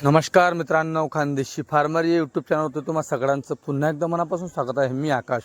नमस्कार मित्रांनो खानदेशी फार्मर या यूट्यूब चॅनलवर तुम्हा सगळ्यांचं पुन्हा एकदा मनापासून स्वागत आहे. मी आकाश.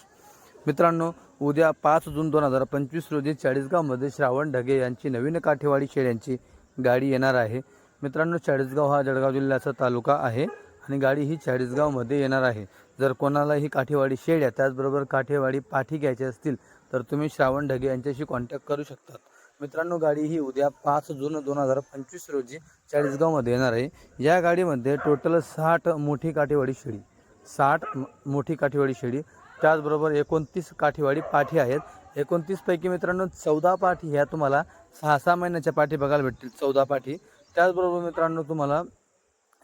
मित्रांनो उद्या पाच जून दोन हजार पंचवीस रोजी चाळीसगावमध्ये श्रावण ढगे यांची नवीन काठेवाडी शेळ्यांची गाडी येणार आहे. मित्रांनो चाळीसगाव हा जळगाव जिल्ह्याचा तालुका आहे आणि गाडी ही चाळीसगावमध्ये येणार आहे. जर कोणाला ही काठेवाडी शेळ्या त्याचबरोबर काठेवाडी पाठी घ्यायची असतील तर तुम्ही श्रावण ढगे यांच्याशी कॉन्टॅक्ट करू शकतात. मित्रांनो गाडी ही उद्या पाच जून दोन हजार पंचवीस रोजी चाळीसगावमध्ये येणार आहे. या गाडीमध्ये टोटल साठ मोठी काठीवाडी शेळी साठ मोठी काठीवाडी शेळी त्याचबरोबर एकोणतीस काठीवाडी पाठी आहेत. एकोणतीसपैकी मित्रांनो चौदा पाठी ह्या तुम्हाला सहा सहा महिन्याच्या पाठी बघायला भेटतील चौदा पाठी. त्याचबरोबर मित्रांनो तुम्हाला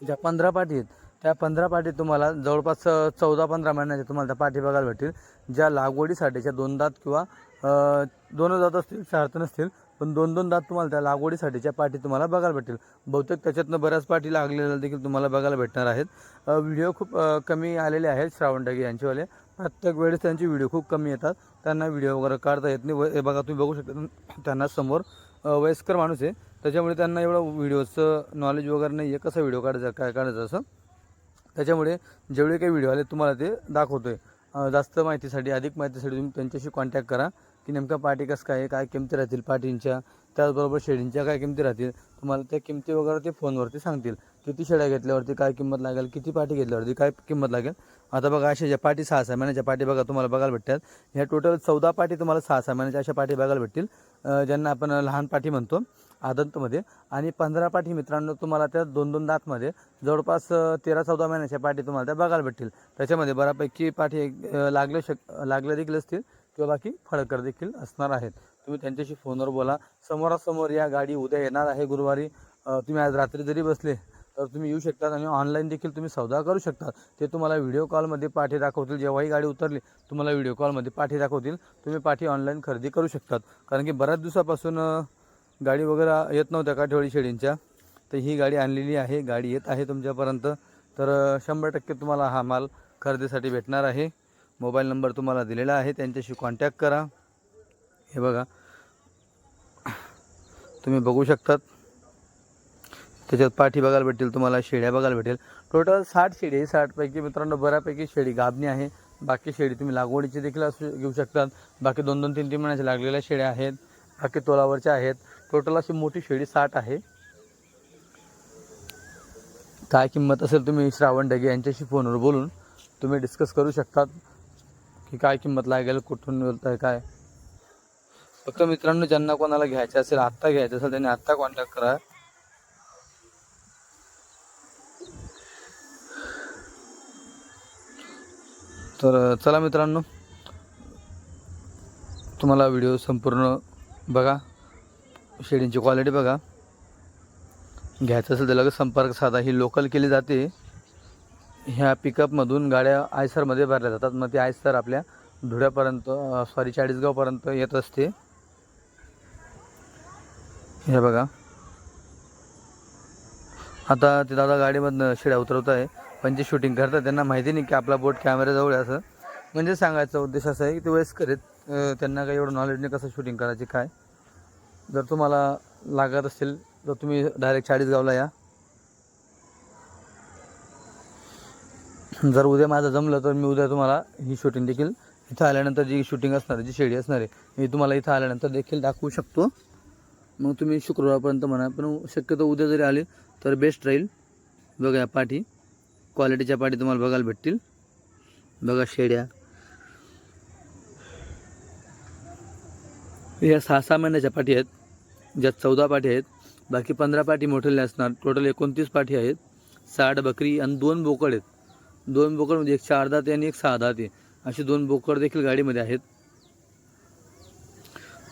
ज्या पंधरा पाठी आहेत त्या पंधरा पाठी तुम्हाला जवळपास चौदा पंधरा महिन्याच्या तुम्हाला त्या पाठी बघायला भेटतील. ज्या लागवडीसाठीच्या दोन दात किंवा दोन दात असतील चार नसतील पण दोन दोन दात तुम्हाला त्या लागवडीसाठीच्या पाठी तुम्हाला बघायला भेटेल बहुतेक त्याच्यातनं बऱ्याच पाठी लागलेल्या देखील तुम्हाला बघायला भेटणार आहेत. व्हिडिओ खूप कमी आलेले आहेत श्रावण ढगे यांचेवाले. प्रत्येक वेळेस त्यांचे व्हिडिओ खूप कमी येतात. त्यांना व्हिडिओ वगैरे काढता येत नाही. व हे बघा तुम्ही बघू शकता त्यांना समोर वयस्कर माणूस आहे. त्याच्यामुळे त्यांना एवढं व्हिडिओचं नॉलेज वगैरे नाही आहे कसं व्हिडिओ काढायचा काय काढायचं असं. त्याच्यामुळे जेवढे काही व्हिडिओ आले तुम्हाला ते दाखवतो आहे जास्त माहितीसाठी अधिक माहितीसाठी तुम्ही त्यांच्याशी कॉन्टॅक्ट करा. की नेमका पाटी कसं काय काय किमती राहतील पाटींच्या त्याचबरोबर शेडींच्या काय किमती राहतील तुम्हाला त्या किमती वगैरे ते फोनवरती सांगतील. किती शेड्या घेतल्यावरती काय किंमत लागेल किती पाठी घेतल्यावरती काय किंमत लागेल. आता बघा अशा ज्या पाठी सहा सहा महिन्याच्या पाठी बघा तुम्हाला बघायला भेटतात. ह्या टोटल चौदा पाठी तुम्हाला सहा सहा महिन्याच्या अशा पाठी बघायला भेटतील. ज्यांना आपण लहान पाठी म्हणतो आदंतमध्ये. आणि पंधरा पाठी मित्रांनो तुम्हाला त्या दोन दोन दातमध्ये जवळपास तेरा चौदा महिन्याच्या पाठी तुम्हाला त्या बघायला भेटतील. त्याच्यामध्ये बऱ्यापैकी पाठी लागले शक लागले देखील असतील. किंवा बाकी फळकर देखील असणार आहेत. तुम्ही त्यांच्याशी फोनवर बोला. समोरासमोर या गाडी उद्या येणार आहे गुरुवारी. तुम्ही आज रात्री जरी बसले तर तुम्ही येऊ शकतात आणि ऑनलाईन देखील तुम्ही सौदा करू शकता ते तुम्हाला व्हिडिओ कॉलमध्ये पाठी दाखवतील. जेव्हाही गाडी उतरली तुम्हाला व्हिडिओ कॉलमध्ये पाठी दाखवतील. तुम्ही पाठी ऑनलाईन खरेदी करू शकतात. कारण की बऱ्याच दिवसापासून गाडी वगैरे येत नव्हत्या काठेवाडी शेळींच्या तर ही गाडी आणलेली आहे. गाडी येत आहे तुमच्यापर्यंत. तर शंभर टक्के तुम्हाला हा माल खरेदीसाठी भेटणार आहे. मोबाईल नंबर तुम्हाला दिलेला आहे त्यांच्याशी कॉन्टॅक्ट करा. हे बघा. तुम्ही बघू शकतात. त्याच्यात पाठी बघायला भेटेल तुम्हाला शेळ्या बघायला भेटेल. टोटल साठ शेळी आहे. साठपैकी मित्रांनो बऱ्यापैकी शेळी गाभणी आहे. बाकी शेळी तुम्ही लागवडीची देखील असू घेऊ शकतात. बाकी दोन दोन तीन तीन महिन्याच्या लागलेल्या शेळ्या आहेत. बाकी तोलावरच्या आहेत. टोटल अशी मोठी शेळी साठ आहे. काय किंमत असेल तुम्ही श्रावण डगे यांच्याशी फोनवर बोलून तुम्ही डिस्कस करू शकतात. की काय किंमत लागेल कुठून बोलताय काय? फक्त मित्रांनो ज्यांना कोणाला घ्यायचं असेल आत्ता घ्यायचं असेल त्यांनी आत्ता कॉन्टॅक्ट करा. तर चला मित्रांनो तुम्हाला व्हिडिओ संपूर्ण बघा. शेडींची क्वालिटी बघा. घ्यायचं असेल तर लगेच संपर्क साधा. ही लोकल केली जाते. ह्या पिकअपमधून गाड्या आयसरमध्ये भरल्या जातात. मग ते आयसर आपल्या धुळ्यापर्यंत सॉरी चाळीसगावपर्यंत येत असते. हे बघा. आता ते दादा गाडीमधनं शिड्या उतरवत आहे. पण जे शूटिंग करतात त्यांना माहिती नाही की आपला बोट कॅमेऱ्याजवळ आहे असं. म्हणजे सांगायचा उद्देश असा आहे की ते वयस्कर आहेत. त्यांना काही एवढं नॉलेज नाही कसं शूटिंग करायची काय. जर तुम्हाला लागत असेल तर तुम्ही डायरेक्ट चाळीसगावला या जर उद्या माझं जमलं तर मी उद्या तुम्हाला ही शूटिंग देखील इथं आल्यानंतर जी शूटिंग असणार आहे जी शेडी असणार आहे मी तुम्हाला इथं आल्यानंतर देखील दाखवू शकतो. मग तुम्ही शुक्रवारपर्यंत म्हणा पण शक्यतो उद्या जरी आले तर बेस्ट राहील. बघा या पाठी. क्वालिटीच्या पाठी तुम्हाला बघायला भेटतील. बघा शेड्या या सहा सहा महिन्याच्या पाठी आहेत. ज्या चौदा पाठी आहेत. बाकी पंधरा पाठी मोठे असणार. टोटल एकोणतीस पाठी आहेत. साठ बकरी आणि दोन बोकड आहेत. दोन बोकडमध्ये म्हणजे एक चार दात आणि एक सहा दात. आहे असे दोन बोकड देखील गाडीमध्ये आहेत.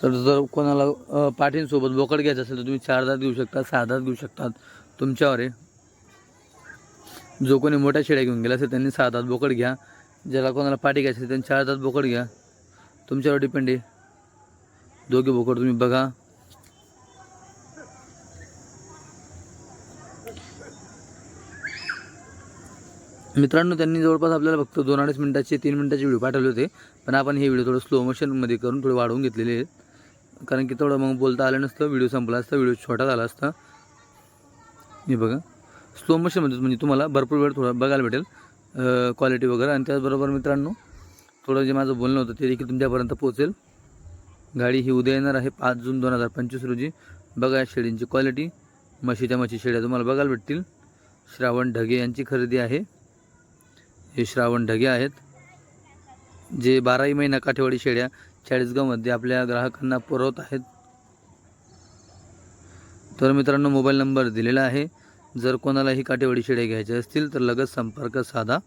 तर जर कोणाला पाठींसोबत बोकड घ्यायचं असेल तर तुम्ही चार दात घेऊ शकता सहा दात घेऊ शकतात तुमच्यावर. आहे जो कोणी मोठ्या शेळ्या घेऊन गेला असेल त्यांनी सहा दात बोकड घ्या. ज्याला कोणाला पाठी घ्यायची असेल त्यांनी चार दात बोकड घ्या. तुमच्यावर डिपेंड आहे. दोघे बोकड तुम्ही बघा. मित्रांनो त्यांनी जवळपास आपल्याला फक्त दोन अडीच मिनटाचे तीन मिनटाचे व्हिडिओ पाठवले होते. पण आपण हे व्हिडिओ थोडं स्लो मोशनमध्ये करून थोडे वाढवून घेतलेले आहेत. कारण की थोडं मग बोलता आलं नसतं व्हिडिओ संपला असता व्हिडिओ छोटा झाला असता. हे बघा. स्लो मोशनमध्ये म्हणजे तुम्हाला भरपूर वेळ थोडा बघायला भेटेल क्वालिटी वगैरे. आणि त्याचबरोबर मित्रांनो थोडं जे माझं बोलणं होतं ते देखील तुमच्यापर्यंत पोहोचेल. गाडी ही उद्या येणार आहे पाच जून दोन हजार पंचवीस रोजी. बघा या शेळींची क्वालिटी म्हशीच्या म्हशी शेळ्या तुम्हाला बघायला भेटतील. श्रावण ढगे यांची खरेदी आहे. हे श्रावण ढगे आहेत. जे बाराही महिना काठेवाडी शेड्या चाळीसगावमध्ये आपल्या ग्राहकांना पुरवत आहेत. तर मित्रांनो मोबाईल नंबर दिलेला आहे. जर कोणालाही काठेवाडी शेड्या घ्यायच्या असतील तर लगेच संपर्क साधा.